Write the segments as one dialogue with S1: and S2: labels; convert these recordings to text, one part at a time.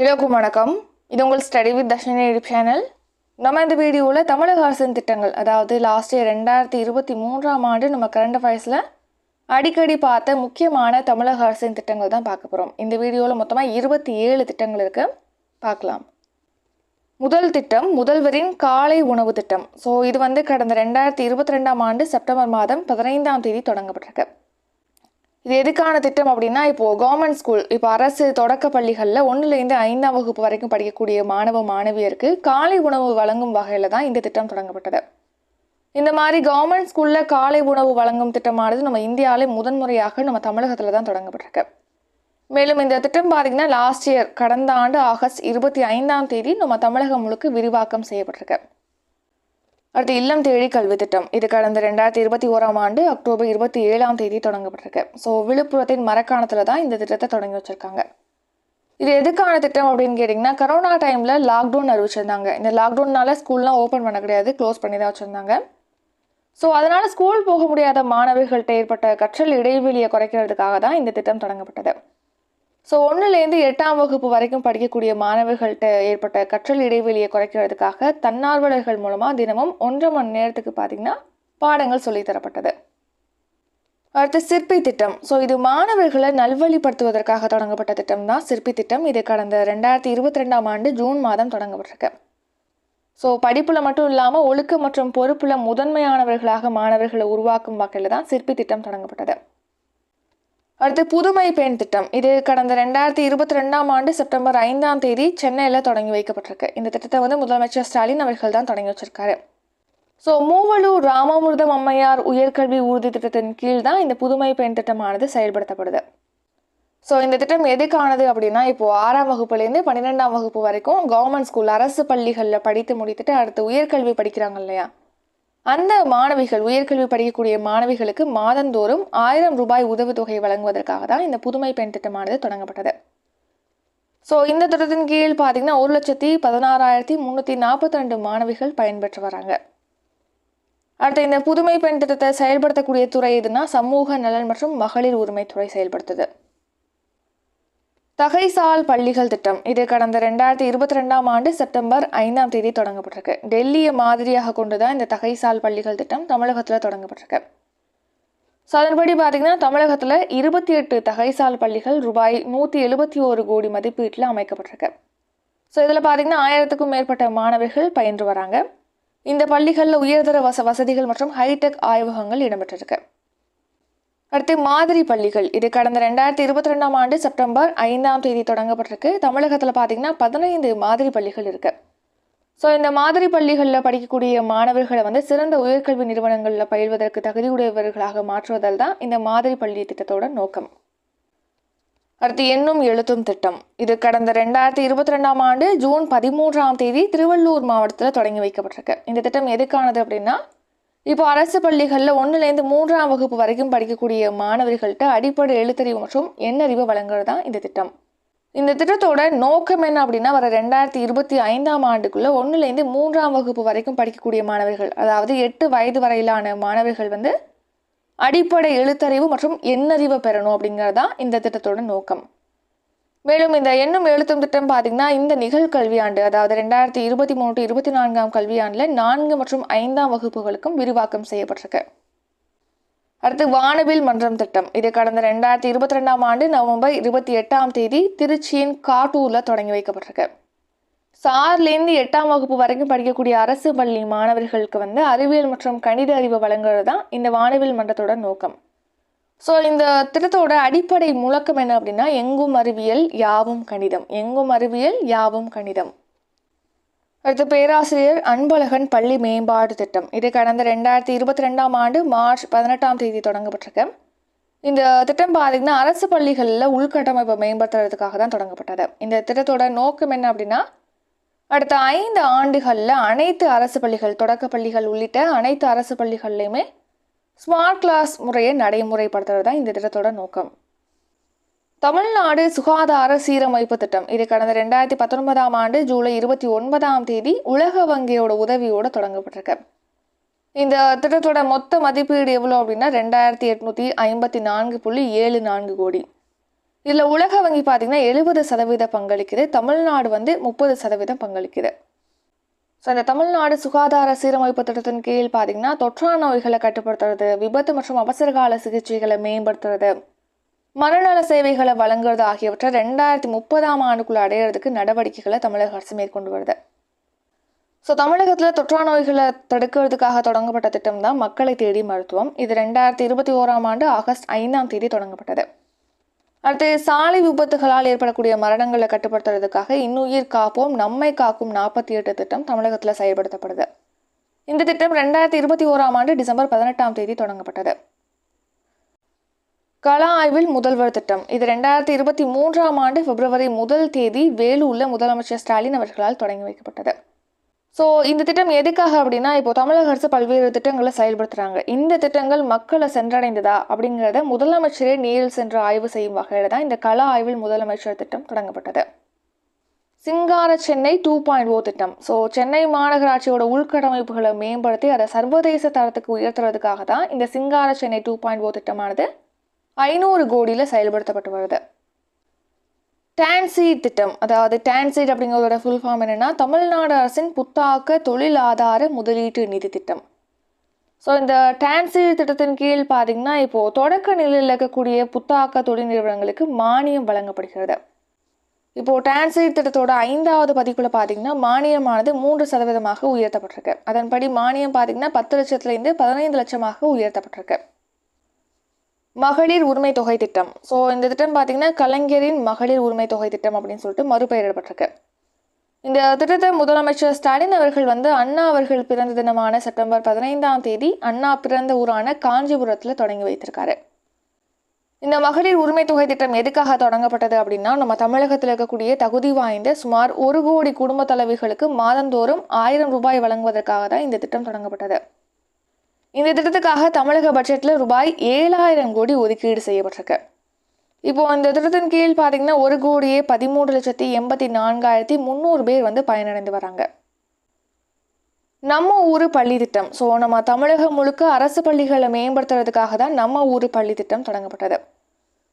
S1: எல்லோருக்கும் வணக்கம். இது உங்கள் study with Dharshini YouTube channel நம்ம இந்த வீடியோவில் தமிழக அரசின் திட்டங்கள் அதாவது லாஸ்ட் இயர் ரெண்டாயிரத்தி இருபத்தி மூன்றாம் ஆண்டு நம்ம கரண்ட் அஃபேர்ஸில் அடிக்கடி பார்த்த முக்கியமான தமிழக அரசின் திட்டங்கள் தான் பார்க்க போகிறோம் இந்த வீடியோவில் மொத்தமாக இருபத்தி ஏழு திட்டங்கள் இருக்குது பார்க்கலாம். முதல் திட்டம் முதல்வரின் காலை உணவு திட்டம். ஸோ இது வந்து கடந்த ரெண்டாயிரத்தி இருபத்தி ரெண்டாம் ஆண்டு செப்டம்பர் மாதம் பதினைந்தாம் தேதி தொடங்கப்பட்டிருக்கு. இது எதுக்கான திட்டம் அப்படின்னா இப்போது கவர்மெண்ட் ஸ்கூல் இப்போ அரசு தொடக்க பள்ளிகளில் ஒன்றுலேருந்து ஐந்தாம் வகுப்பு வரைக்கும் படிக்கக்கூடிய மாணவ மாணவியருக்கு காலை உணவு வழங்கும் வகையில் தான் இந்த திட்டம் தொடங்கப்பட்டது. இந்த மாதிரி கவர்மெண்ட் ஸ்கூலில் காலை உணவு வழங்கும் திட்டமானது நம்ம இந்தியாவிலே முதன்முறையாக நம்ம தமிழகத்தில் தான் தொடங்கப்பட்டிருக்கு. மேலும் இந்த திட்டம் பார்த்திங்கன்னா லாஸ்ட் இயர் கடந்த ஆண்டு ஆகஸ்ட் இருபத்தி ஐந்தாம் தேதி நம்ம தமிழகம் முழுக்க விரிவாக்கம் செய்யப்பட்டிருக்கு. அடுத்து இல்லம் தேடி கல்வி திட்டம். இது கடந்த ரெண்டாயிரத்தி இருபத்தி ஓராம் ஆண்டு அக்டோபர் இருபத்தி ஏழாம் தேதி தொடங்கப்பட்டிருக்கு. ஸோ விழுப்புரத்தின் மரக்காணத்தில் தான் இந்த திட்டத்தை தொடங்கி வச்சிருக்காங்க. இது எதுக்கான திட்டம் அப்படின்னு கேட்டிங்கன்னா கரோனா டைமில் லாக்டவுன் அறிவிச்சிருந்தாங்க. இந்த லாக்டவுன்னால ஸ்கூல்லாம் ஓப்பன் பண்ண கிடையாது க்ளோஸ் பண்ணி தான் வச்சுருந்தாங்க. ஸோ அதனால் ஸ்கூல் போக முடியாத மாணவர்கள்ட்ட ஏற்பட்ட கற்றல் இடைவெளியை குறைக்கிறதுக்காக தான் இந்த திட்டம் தொடங்கப்பட்டது. ஸோ ஒன்றுலேருந்து எட்டாம் வகுப்பு வரைக்கும் படிக்கக்கூடிய மாணவர்கள்ட்ட ஏற்பட்ட கற்றல் இடைவெளியை குறைக்கிறதுக்காக தன்னார்வலர்கள் மூலமாக தினமும் ஒன்றரை மணி நேரத்துக்கு பார்த்திங்கன்னா பாடங்கள் சொல்லித்தரப்பட்டது அடுத்து சிற்பி திட்டம். ஸோ இது மாணவர்களை நல்வழிப்படுத்துவதற்காக தொடங்கப்பட்ட திட்டம் தான் சிற்பி திட்டம். இது கடந்த ரெண்டாயிரத்தி இருபத்தி ரெண்டாம் ஆண்டு ஜூன் மாதம் தொடங்கப்பட்டிருக்கு. ஸோ படிப்பில் மட்டும் இல்லாமல் ஒழுக்க மற்றும் பொறுப்பில் முதன்மையானவர்களாக மாணவர்களை உருவாக்கும் வகையில் தான் சிற்பி திட்டம் தொடங்கப்பட்டது. அடுத்து புதுமை பெண் திட்டம். இது கடந்த ரெண்டாயிரத்தி இருபத்தி ரெண்டாம் ஆண்டு செப்டம்பர் ஐந்தாம் தேதி சென்னையில் தொடங்கி வைக்கப்பட்டிருக்கு. இந்த திட்டத்தை வந்து முதலமைச்சர் ஸ்டாலின் அவர்கள் தான் தொடங்கி வச்சிருக்காரு. ஸோ மூவலூர் ராமாமிர்தம் அம்மையார் உயர்கல்வி உறுதி திட்டத்தின் கீழ் தான் இந்த புதுமை பெண் திட்டமானது செயல்படுத்தப்படுது. ஸோ இந்த திட்டம் எதுக்கானது அப்படின்னா இப்போது ஆறாம் வகுப்புலேருந்து பன்னிரெண்டாம் வகுப்பு வரைக்கும் கவர்மெண்ட் ஸ்கூல் அரசு பள்ளிகளில் படித்து முடித்துட்டு அடுத்து உயர்கல்வி படிக்கிறாங்க இல்லையா? அந்த மாணவிகள் உயர்கல்வி படிக்கக்கூடிய மாணவிகளுக்கு மாதந்தோறும் ஆயிரம் ரூபாய் உதவித்தொகை வழங்குவதற்காக தான் இந்த புதுமை பெண் திட்டமானது தொடங்கப்பட்டது. ஸோ இந்த திட்டத்தின் கீழ் பார்த்தீங்கன்னா ஒரு லட்சத்தி பதினாறாயிரத்தி முந்நூற்றி நாற்பத்தி ரெண்டு மாணவிகள் பயன்பெற்று வராங்க. அடுத்து இந்த புதுமை பெண் திட்டத்தை செயல்படுத்தக்கூடிய துறை எதுனா சமூக நலன் மற்றும் மகளிர் உரிமைத்துறை செயல்படுத்துது. தகைசால் பள்ளிகள் திட்டம். இது கடந்த ரெண்டாயிரத்தி இருபத்தி ரெண்டாம் ஆண்டு செப்டம்பர் ஐந்தாம் தேதி தொடங்கப்பட்டிருக்கு. டெல்லியை மாதிரியாக கொண்டு தான் இந்த தகைசால் பள்ளிகள் திட்டம் தமிழகத்தில் தொடங்கப்பட்டிருக்கு. ஸோ அதன்படி பார்த்திங்கன்னா தமிழகத்தில் இருபத்தி எட்டு தகைசால் பள்ளிகள் ரூபாய் நூற்றி எழுபத்தி ஒரு கோடி மதிப்பீட்டில் அமைக்கப்பட்டிருக்கு. ஸோ இதில் பார்த்தீங்கன்னா ஆயிரத்துக்கும் மேற்பட்ட மாணவர்கள் பயின்று வராங்க. இந்த பள்ளிகளில் உயர்தர வச வசதிகள் மற்றும் ஹைடெக் ஆய்வகங்கள் இடம்பெற்றிருக்கு. அடுத்து மாதிரி பள்ளிகள். இது கடந்த ரெண்டாயிரத்தி இருபத்தி ரெண்டாம் ஆண்டு செப்டம்பர் ஐந்தாம் தேதி தொடங்கப்பட்டிருக்கு. தமிழகத்தில் பார்த்தீங்கன்னா பதினைந்து மாதிரி பள்ளிகள் இருக்கு. ஸோ இந்த மாதிரி பள்ளிகளில் படிக்கக்கூடிய மாணவர்களை வந்து சிறந்த உயர்கல்வி நிறுவனங்களில் பயில்வதற்கு தகுதியுடையவர்களாக மாற்றுவதால் தான் இந்த மாதிரி பள்ளி திட்டத்தோட நோக்கம். அடுத்து எண்ணும் எழுத்தும் திட்டம். இது கடந்த ரெண்டாயிரத்தி இருபத்தி ரெண்டாம் ஆண்டு ஜூன் பதிமூன்றாம் தேதி திருவள்ளூர் மாவட்டத்தில் தொடங்கி வைக்கப்பட்டிருக்கு. இந்த திட்டம் எதுக்கானது அப்படின்னா இப்போ அரசு பள்ளிகளில் ஒன்றுலேருந்து மூன்றாம் வகுப்பு வரைக்கும் படிக்கக்கூடிய மாணவர்கள்ட்ட அடிப்படை எழுத்தறிவு மற்றும் எண்ணறிவு வழங்குறது தான் இந்த திட்டம். இந்த திட்டத்தோட நோக்கம் என்ன அப்படின்னா வர ரெண்டாயிரத்தி இருபத்தி ஐந்தாம் ஆண்டுக்குள்ள ஒன்றுலேருந்து மூன்றாம் வகுப்பு வரைக்கும் படிக்கக்கூடிய மாணவர்கள் அதாவது எட்டு வயது வரையிலான மாணவர்கள் வந்து அடிப்படை எழுத்தறிவு மற்றும் எண்ணறிவை பெறணும் அப்படிங்கிறது தான் இந்த திட்டத்தோட நோக்கம். மேலும் இந்த எண்ணும் எழுத்தும் திட்டம் பார்த்தீங்கன்னா இந்த நிகழ்கல்வியாண்டு அதாவது ரெண்டாயிரத்தி இருபத்தி மூணு இருபத்தி நான்காம் கல்வியாண்டில் நான்கு மற்றும் ஐந்தாம் வகுப்புகளுக்கும் விரிவாக்கம் செய்யப்பட்டிருக்கு. அடுத்து வானவில் மன்றம் திட்டம். இது கடந்த ரெண்டாயிரத்தி இருபத்தி ரெண்டாம் ஆண்டு நவம்பர் இருபத்தி எட்டாம் தேதி திருச்சியின் காட்டூரில் தொடங்கி வைக்கப்பட்டிருக்கு. சார்லேருந்து எட்டாம் வகுப்பு வரைக்கும் படிக்கக்கூடிய அரசு பள்ளி மாணவர்களுக்கு வந்து அறிவியல் மற்றும் கணித அறிவு வழங்குறது தான் இந்த வானவில் மன்றத்தோட நோக்கம். ஸோ இந்த திட்டத்தோட அடிப்படை முழக்கம் என்ன அப்படின்னா எங்கும் அறிவியல் யாவும் கணிதம். எங்கும் அறிவியல் யாவும் கணிதம். அடுத்து பேராசிரியர் அன்பழகன் பள்ளி மேம்பாடு திட்டம். இது கடந்த ரெண்டாயிரத்தி இருபத்தி ரெண்டாம் ஆண்டு மார்ச் பதினெட்டாம் தேதி தொடங்கப்பட்டிருக்கு. இந்த திட்டம் பார்த்தீங்கன்னா அரசு பள்ளிகளில் உள்கட்டமைப்பை மேம்படுத்துறதுக்காக தான் தொடங்கப்பட்டது. இந்த திட்டத்தோட நோக்கம் என்ன அப்படின்னா அடுத்த ஐந்து ஆண்டுகளில் அனைத்து அரசு பள்ளிகள் தொடக்க பள்ளிகள் உள்ளிட்ட அனைத்து அரசு பள்ளிகள்லையுமே ஸ்மார்ட் கிளாஸ் முறையை நடைமுறைப்படுத்துறது தான் இந்த திட்டத்தோட நோக்கம். தமிழ்நாடு சுகாதார சீரமைப்பு திட்டம். இது கடந்த ரெண்டாயிரத்தி பத்தொன்பதாம் ஆண்டு ஜூலை இருபத்தி ஒன்பதாம் தேதி உலக வங்கியோட உதவியோடு தொடங்கப்பட்டிருக்கு. இந்த திட்டத்தோட மொத்த மதிப்பீடு எவ்வளோ அப்படின்னா ரெண்டாயிரத்தி எட்நூற்றி ஐம்பத்தி நான்கு புள்ளி ஏழு நான்கு கோடி. இதில் உலக வங்கி பார்த்தீங்கன்னா எழுபது சதவீத பங்களிக்குது. தமிழ்நாடு வந்து முப்பது சதவீதம் பங்களிக்குது. ஸோ இந்த தமிழ்நாடு சுகாதார சீரமைப்பு திட்டத்தின் கீழ் பார்த்தீங்கன்னா தொற்றா நோய்களை கட்டுப்படுத்துறது விபத்து மற்றும் அவசரகால சிகிச்சைகளை மேம்படுத்துறது மனநல சேவைகளை வழங்குறது ஆகியவற்றை ரெண்டாயிரத்தி முப்பதாம் ஆண்டுக்குள்ள அடையிறதுக்கு நடவடிக்கைகளை தமிழக அரசு மேற்கொண்டு வருது. ஸோ தமிழகத்தில் தொற்றா நோய்களை தடுக்கிறதுக்காக தொடங்கப்பட்ட திட்டம் தான் மக்களை தேடி மருத்துவம். இது ரெண்டாயிரத்தி இருபத்தி ஓராம் ஆண்டு ஆகஸ்ட் ஐந்தாம் தேதி தொடங்கப்பட்டது. அடுத்து சாலை விபத்துகளால் ஏற்படக்கூடிய மரணங்களை கட்டுப்படுத்துறதுக்காக இன்னுயிர் காப்போம் நம்மை காக்கும் நாற்பத்தி எட்டு திட்டம் தமிழகத்தில் செயல்படுத்தப்படுது. இந்த திட்டம் ரெண்டாயிரத்தி இருபத்தி ஓராம் ஆண்டு டிசம்பர் பதினெட்டாம் தேதி தொடங்கப்பட்டது. கள ஆய்வில் முதல்வர் திட்டம். இது ரெண்டாயிரத்தி இருபத்தி மூன்றாம் ஆண்டு பிப்ரவரி முதல் தேதி வேலூரில் முதலமைச்சர் ஸ்டாலின் அவர்களால் தொடங்கி வைக்கப்பட்டது. ஸோ இந்த திட்டம் எதுக்காக அப்படின்னா இப்போ தமிழக அரசு பல்வேறு திட்டங்களை செயல்படுத்துறாங்க. இந்த திட்டங்கள் மக்களை சென்றடைந்ததா அப்படிங்கிறத முதலமைச்சரே நேரில் சென்று ஆய்வு செய்யும் வகையில் தான் இந்த கல ஆய்வில் முதலமைச்சர் திட்டம் தொடங்கப்பட்டது. சிங்கார சென்னை டூ பாயிண்ட் ஓ திட்டம். ஸோ சென்னை மாநகராட்சியோட உள்கட்டமைப்புகளை மேம்படுத்தி அதை சர்வதேச தரத்துக்கு உயர்த்துறதுக்காக தான் இந்த சிங்கார சென்னை டூ பாயிண்ட் ஓ திட்டமானது ஐநூறு கோடியில் செயல்படுத்தப்பட்டு வருது. டான்சீட் திட்டம். அதாவது டான்சீட் அப்படிங்கிறதோட ஃபுல் ஃபார்ம் என்னென்னா தமிழ்நாடு அரசின் புத்தாக்க தொழில் ஆதார முதலீட்டு நிதி திட்டம். ஸோ இந்த டான்சீட் திட்டத்தின் கீழ் பார்த்தீங்கன்னா இப்போது தொடக்க நிலையில் இருக்கக்கூடிய புத்தாக்க தொழில் நிறுவனங்களுக்கு மானியம் வழங்கப்படுகிறது. இப்போது டான்சீட் திட்டத்தோட ஐந்தாவது பதிப்பில் பார்த்தீங்கன்னா மானியமானது மூன்று சதவீதமாக உயர்த்தப்பட்டிருக்கு. அதன்படி மானியம் பார்த்தீங்கன்னா பத்து லட்சத்துலேருந்து பதினைந்து லட்சமாக உயர்த்தப்பட்டிருக்கு. மகளிர் உரிமை தொகை திட்டம். ஸோ இந்த திட்டம் பார்த்தீங்கன்னா கலைஞரின் மகளிர் உரிமை தொகை திட்டம் அப்படின்னு சொல்லிட்டு மறுபெயரிடப்பட்டிருக்கு. இந்த திட்டத்தை முதலமைச்சர் ஸ்டாலின் அவர்கள் வந்து அண்ணா அவர்கள் பிறந்த தினமான செப்டம்பர் பதினைந்தாம் தேதி அண்ணா பிறந்த ஊரான காஞ்சிபுரத்தில் தொடங்கி வைத்திருக்காரு. இந்த மகளிர் உரிமை தொகை திட்டம் எதுக்காக தொடங்கப்பட்டது அப்படின்னா நம்ம தமிழகத்தில் இருக்கக்கூடிய தகுதி வாய்ந்த சுமார் ஒரு கோடி குடும்ப தலைவிகளுக்கு மாதந்தோறும் ஆயிரம் ரூபாய் வழங்குவதற்காக தான் இந்த திட்டம் தொடங்கப்பட்டது. இந்த திட்டத்துக்காக தமிழக பட்ஜெட்டில் ரூபாய் ஏழாயிரம் கோடி ஒதுக்கீடு செய்யப்பட்டிருக்கு. இப்போ இந்த திட்டத்தின் கீழ் பார்த்தீங்கன்னா ஒரு கோடியே பதிமூன்று லட்சத்தி எண்பத்தி நான்காயிரத்தி முந்நூறு பேர் வந்து பயனடைந்து வராங்க. நம்ம ஊர் பள்ளி திட்டம். ஸோ நம்ம தமிழகம் முழுக்க அரசு பள்ளிகளை மேம்படுத்துறதுக்காக தான் நம்ம ஊர் பள்ளி திட்டம் தொடங்கப்பட்டது.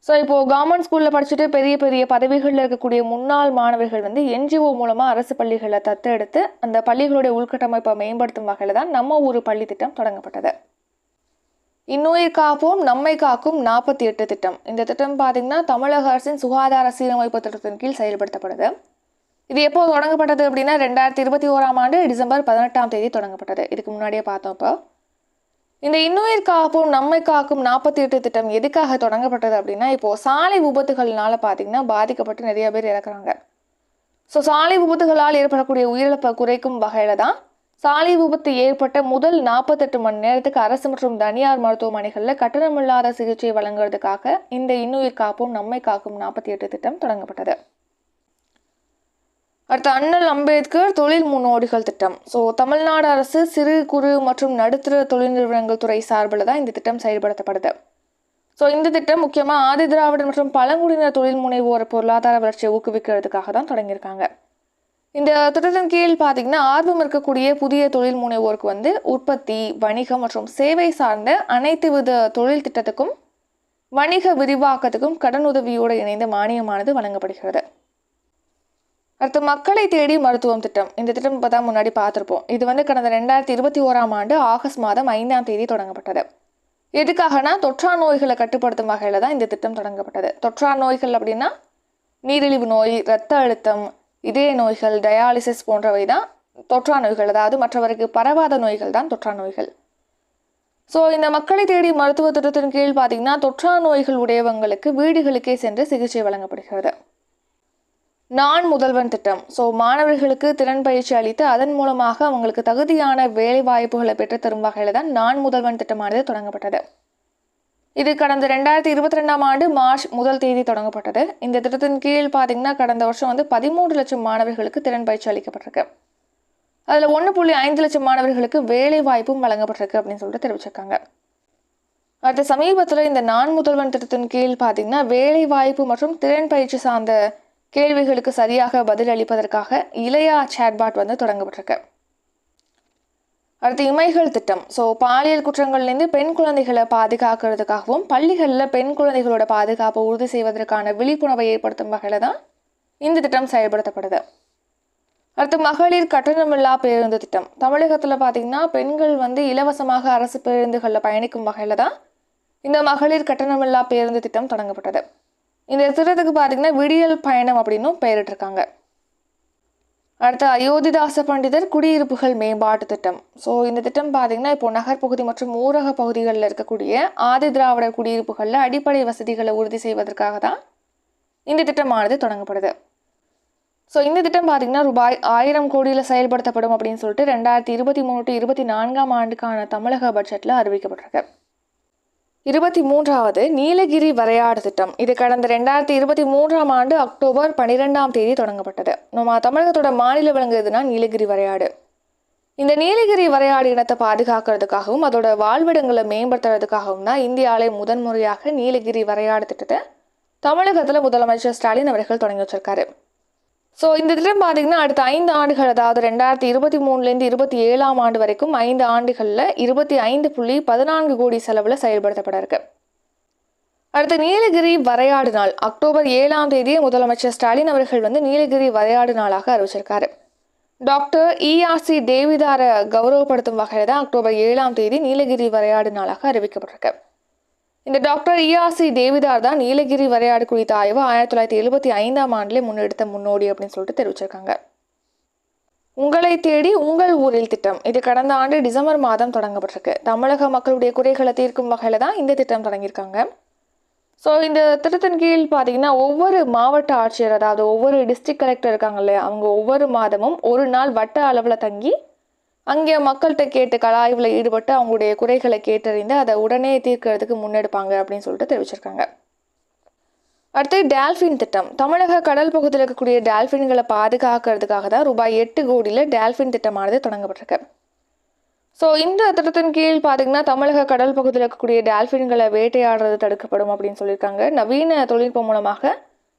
S1: ஸோ இப்போது கவர்மெண்ட் ஸ்கூலில் படிச்சுட்டு பெரிய பெரிய பதவிகளில் இருக்கக்கூடிய முன்னாள் மாணவர்கள் வந்து என்ஜிஓ மூலமாக அரசு பள்ளிகளை தத்தெடுத்து அந்த பள்ளிகளுடைய உள்கட்டமைப்பை மேம்படுத்தும் வகையில் தான் நம்ம ஊர் பள்ளி திட்டம் தொடங்கப்பட்டது. இன்னுயிர் காப்போம் நம்மை காக்கும் நாற்பத்தி எட்டு திட்டம். இந்த திட்டம் பார்த்தீங்கன்னா தமிழக அரசின் சுகாதார சீரமைப்பு திட்டத்தின் கீழ் செயல்படுத்தப்படுது. இது எப்போ தொடங்கப்பட்டது அப்படின்னா ரெண்டாயிரத்தி இருபத்தி ஓராம் ஆண்டு டிசம்பர் பதினெட்டாம் தேதி தொடங்கப்பட்டது. இதுக்கு முன்னாடியே பார்த்தோம் இப்போ. இந்த இன்னுயிர் காப்போம் நம்மை காக்கும் நாற்பத்தி எட்டு திட்டம் எதுக்காக தொடங்கப்பட்டது அப்படின்னா இப்போது சாலை விபத்துகள்னால பார்த்தீங்கன்னா பாதிக்கப்பட்டு நிறைய பேர் இறக்குறாங்க. ஸோ சாலை விபத்துகளால் ஏற்படக்கூடிய உயிரிழப்பை குறைக்கும் வகையில் தான் சாலை விபத்து ஏற்பட்ட முதல் நாற்பத்தெட்டு மணி நேரத்துக்கு அரசு மற்றும் தனியார் மருத்துவமனைகளில் கட்டணமில்லாத சிகிச்சை வழங்குறதுக்காக இந்த இன்னுயிர் காப்போம் நம்மை காக்கும் நாற்பத்தி எட்டு திட்டம் தொடங்கப்பட்டது. அடுத்து அண்ணல் அம்பேத்கர் தொழில் முன்னோடிகள் திட்டம். ஸோ தமிழ்நாடு அரசு சிறு குறு மற்றும் நடுத்தர தொழில் நிறுவனங்கள் துறை சார்பில் தான் இந்த திட்டம் செயல்படுத்தப்படுது. ஸோ இந்த திட்டம் முக்கியமாக ஆதி திராவிடர் மற்றும் பழங்குடியினர் தொழில் முனைவோர் பொருளாதார வளர்ச்சியை ஊக்குவிக்கிறதுக்காக தான் தொடங்கியிருக்காங்க. இந்த திட்டத்தின் கீழ் பார்த்தீங்கன்னா ஆர்வம் இருக்கக்கூடிய புதிய தொழில் முனைவோருக்கு வந்து உற்பத்தி வணிகம் மற்றும் சேவை சார்ந்த அனைத்து வித தொழில் திட்டத்துக்கும் வணிக விரிவாக்கத்துக்கும் கடனுதவியோடு இணைந்த மானியமானது வழங்கப்படுகிறது. அடுத்து மக்களை தேடி மருத்துவம் திட்டம். இந்த திட்டம் இப்போ தான் முன்னாடி பார்த்துருப்போம். இது வந்து கடந்த ரெண்டாயிரத்தி இருபத்தி ஓராம் ஆண்டு ஆகஸ்ட் மாதம் ஐந்தாம் தேதி தொடங்கப்பட்டது. எதுக்காகனா தொற்றா நோய்களை கட்டுப்படுத்தும் வகையில் தான் இந்த திட்டம் தொடங்கப்பட்டது. தொற்றா நோய்கள் அப்படின்னா நீரிழிவு நோய் இரத்த அழுத்தம் இதய நோய்கள் டயாலிசிஸ் போன்றவை தான் தொற்றா நோய்கள். அதாவது மற்றவருக்கு பரவாத நோய்கள் தான் தொற்றா நோய்கள். ஸோ இந்த மக்களை தேடி மருத்துவ திட்டத்தின் கீழ் பார்த்தீங்கன்னா தொற்றா நோய்கள் உடையவங்களுக்கு வீடுகளுக்கே சென்று சிகிச்சை வழங்கப்படுகிறது. நான் முதல்வன் திட்டம். ஸோ மாணவர்களுக்கு திறன் பயிற்சி அளித்து அதன் மூலமாக அவங்களுக்கு தகுதியான வேலை வாய்ப்புகளை பெற்றுத்தரும் வகையில் தான் நான் முதல்வன் திட்டமானது தொடங்கப்பட்டது. இது கடந்த ரெண்டாயிரத்தி இருபத்தி ரெண்டாம் ஆண்டு மார்ச் முதல் தேதி தொடங்கப்பட்டது. இந்த திட்டத்தின் கீழ் பார்த்தீங்கன்னா கடந்த வருஷம் வந்து பதிமூன்று லட்சம் மாணவர்களுக்கு திறன் பயிற்சி அளிக்கப்பட்டிருக்கு. அதில் ஒன்று புள்ளி ஐந்து லட்சம் மாணவர்களுக்கு வேலை வாய்ப்பும் வழங்கப்பட்டிருக்கு அப்படின்னு சொல்லிட்டு தெரிவிச்சிருக்காங்க. அடுத்த சமீபத்தில் இந்த நான் முதல்வன் திட்டத்தின் கீழ் பார்த்தீங்கன்னா வேலை வாய்ப்பு மற்றும் திறன் பயிற்சி சார்ந்த கேள்விகளுக்கு சரியாக பதில் அளிப்பதற்காக இளையா சேட்பாட் வந்து தொடங்கப்பட்டிருக்கு. அடுத்து இமைகள் திட்டம். ஸோ பாலியல் குற்றங்கள்லேருந்து பெண் குழந்தைகளை பாதுகாக்கிறதுக்காகவும் பள்ளிகளில் பெண் குழந்தைகளோட பாதுகாப்பை உறுதி செய்வதற்கான விழிப்புணர்வை ஏற்படுத்தும் வகையில் தான் இந்த திட்டம் செயல்படுத்தப்படுது. அடுத்து மகளிர் கட்டணமில்லா பேருந்து திட்டம். தமிழகத்தில் பார்த்திங்கன்னா பெண்கள் வந்து இலவசமாக அரசு பேருந்துகளில் பயணிக்கும் வகையில் தான் இந்த மகளிர் கட்டணமில்லா பேருந்து திட்டம் தொடங்கப்பட்டது. இந்த திட்டத்துக்கு பார்த்தீங்கன்னா விடியல் பயணம் அப்படின்னும் பெயரிட்டிருக்காங்க. அடுத்து அயோத்திதாச பண்டிதர் குடியிருப்புகள் மேம்பாட்டு திட்டம். ஸோ இந்த திட்டம் பார்த்திங்கன்னா இப்போ நகர்ப்பகுதி மற்றும் ஊரக பகுதிகளில் இருக்கக்கூடிய ஆதி திராவிட குடியிருப்புகளில் அடிப்படை வசதிகளை உறுதி செய்வதற்காக தான் இந்த திட்டமானது தொடங்கப்படுது. ஸோ இந்த திட்டம் பார்த்திங்கன்னா ரூபாய் ஆயிரம் கோடியில் செயல்படுத்தப்படும் அப்படின்னு சொல்லிட்டு ரெண்டாயிரத்தி இருபத்தி மூணு டு இருபத்தி நான்காம் ஆண்டுக்கான தமிழக பட்ஜெட்டில் அறிவிக்கப்பட்டிருக்கு. இருபத்தி மூன்றாவது நீலகிரி வரையாடு திட்டம். இது கடந்த ரெண்டாயிரத்தி இருபத்தி மூன்றாம் ஆண்டு அக்டோபர் பன்னிரெண்டாம் தேதி தொடங்கப்பட்டது. நம்ம தமிழகத்தோட மாநில விலங்கு நீலகிரி வரையாடு. இந்த நீலகிரி வரையாடு இனத்தை பாதுகாக்கிறதுக்காகவும் அதோட வாழ்விடங்களை மேம்படுத்துறதுக்காகவும் தான் இந்தியாவிலே முதன்முறையாக நீலகிரி வரையாடு திட்டத்தை தமிழகத்தில் முதலமைச்சர் ஸ்டாலின் அவர்கள் தொடங்கி வச்சிருக்காரு. ஸோ இந்த திட்டம் பார்த்தீங்கன்னா அடுத்த ஐந்து ஆண்டுகள் அதாவது ரெண்டாயிரத்தி இருபத்தி மூணுலேருந்து இருபத்தி ஏழாம் ஆண்டு வரைக்கும் ஐந்து ஆண்டுகளில் இருபத்தி ஐந்து புள்ளி பதினான்கு கோடி செலவில் செயல்படுத்தப்பட இருக்கு அடுத்த நீலகிரி வரையாடு நாள். அக்டோபர் ஏழாம் தேதியே முதலமைச்சர் ஸ்டாலின் அவர்கள் வந்து நீலகிரி வரையாடு நாளாக அறிவிச்சிருக்காரு. டாக்டர் இஆர்சி தேவிதாரை கௌரவப்படுத்தும் வகையில் தான் அக்டோபர் ஏழாம் தேதி நீலகிரி வரையாடு நாளாக அறிவிக்கப்பட்டிருக்கு. இந்த டாக்டர் இஆர்சி தேவிதார் தான் நீலகிரி வரையாடு குறித்த ஆய்வு ஆயிரத்தி தொள்ளாயிரத்தி எழுபத்தி ஐந்தாம் ஆண்டிலே முன்னெடுத்த முன்னோடி அப்படின்னு சொல்லிட்டு தெரிவிச்சிருக்காங்க. உங்களை தேடி உங்கள் ஊரில் திட்டம். இது கடந்த ஆண்டு டிசம்பர் மாதம் தொடங்கப்பட்டிருக்கு. தமிழக மக்களுடைய குறைகளை தீர்க்கும் வகையில் தான் இந்த திட்டம் தொடங்கியிருக்காங்க. ஸோ இந்த திட்டத்தின் கீழ் பார்த்தீங்கன்னா ஒவ்வொரு மாவட்ட ஆட்சியர் அதாவது ஒவ்வொரு டிஸ்ட்ரிக்ட் கலெக்டர் இருக்காங்க இல்லையா? அவங்க ஒவ்வொரு மாதமும் ஒரு நாள் வட்ட அளவில் தங்கி அங்கே மக்கள்கிட்ட கேட்டு கலாய்வில் ஈடுபட்டு அவங்களுடைய குறைகளை கேட்டறிந்து அதை உடனே தீர்க்கிறதுக்கு முன்னெடுப்பாங்க அப்படின்னு சொல்லிட்டு தெரிவிச்சிருக்காங்க. அடுத்து டால்ஃபின் திட்டம். தமிழக கடல் பகுதியில் இருக்கக்கூடிய டால்ஃபின்களை பாதுகாக்கிறதுக்காக தான் ரூபாய் எட்டு கோடியில் டால்ஃபின் திட்டமானது தொடங்கப்பட்டிருக்கு. ஸோ இந்த திட்டத்தின் கீழ் பார்த்தீங்கன்னா தமிழக கடல் பகுதியில் இருக்கக்கூடிய டால்ஃபின்களை வேட்டையாடுறது தடுக்கப்படும் அப்படின்னு சொல்லியிருக்காங்க. நவீன தொழில்நுட்பம் மூலமாக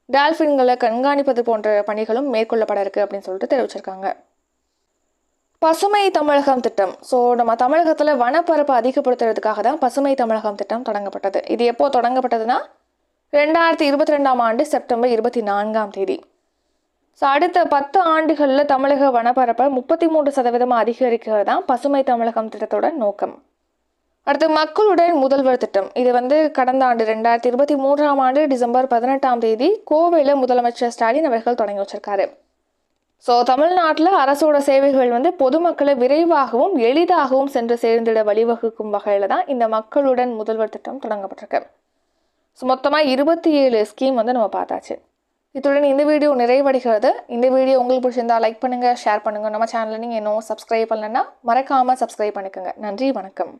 S1: டால்ஃபின்களை கண்காணிப்பது போன்ற பணிகளும் மேற்கொள்ளப்பட இருக்குது அப்படின்னு சொல்லிட்டு தெரிவிச்சிருக்காங்க. பசுமை தமிழகம் திட்டம். ஸோ நம்ம தமிழகத்தில் வனப்பரப்பை அதிகப்படுத்துறதுக்காக தான் பசுமை தமிழகம் திட்டம் தொடங்கப்பட்டது. இது எப்போ தொடங்கப்பட்டதுன்னா ரெண்டாயிரத்தி இருபத்தி ரெண்டாம் ஆண்டு செப்டம்பர் இருபத்தி நான்காம் தேதி. ஸோ அடுத்த பத்து ஆண்டுகளில் தமிழக வனப்பரப்பை முப்பத்தி மூன்று சதவீதம் அதிகரிக்கிறது தான் பசுமை தமிழகம் திட்டத்தோட நோக்கம். அடுத்து மக்களுடன் முதல்வர் திட்டம். இது வந்து கடந்த ஆண்டு ரெண்டாயிரத்தி இருபத்தி மூன்றாம் ஆண்டு டிசம்பர் பதினெட்டாம் தேதி கோவையில் முதலமைச்சர் ஸ்டாலின் அவர்கள் தொடங்கி வச்சிருக்காரு. ஸோ தமிழ்நாட்டில் அரசோட சேவைகள் வந்து பொதுமக்களை விரைவாகவும் எளிதாகவும் சென்று சேர்ந்திட வழிவகுக்கும் வகையில் தான் இந்த மக்களுடன் முதல்வர் திட்டம் தொடங்கப்பட்டிருக்கு. ஸோ மொத்தமாக இருபத்தி ஏழு ஸ்கீம் வந்து நம்ம பார்த்தாச்சு. இத்துடன் இந்த வீடியோ நிறைவடைகிறது. இந்த வீடியோ உங்களுக்கு பிடிச்சிருந்தா லைக் பண்ணுங்கள் ஷேர் பண்ணுங்கள் நம்ம சேனலில் நீங்கள் இன்னும் சப்ஸ்கிரைப் பண்ணலன்னா மறக்காமல் சப்ஸ்கிரைப் பண்ணிக்கோங்க. நன்றி வணக்கம்.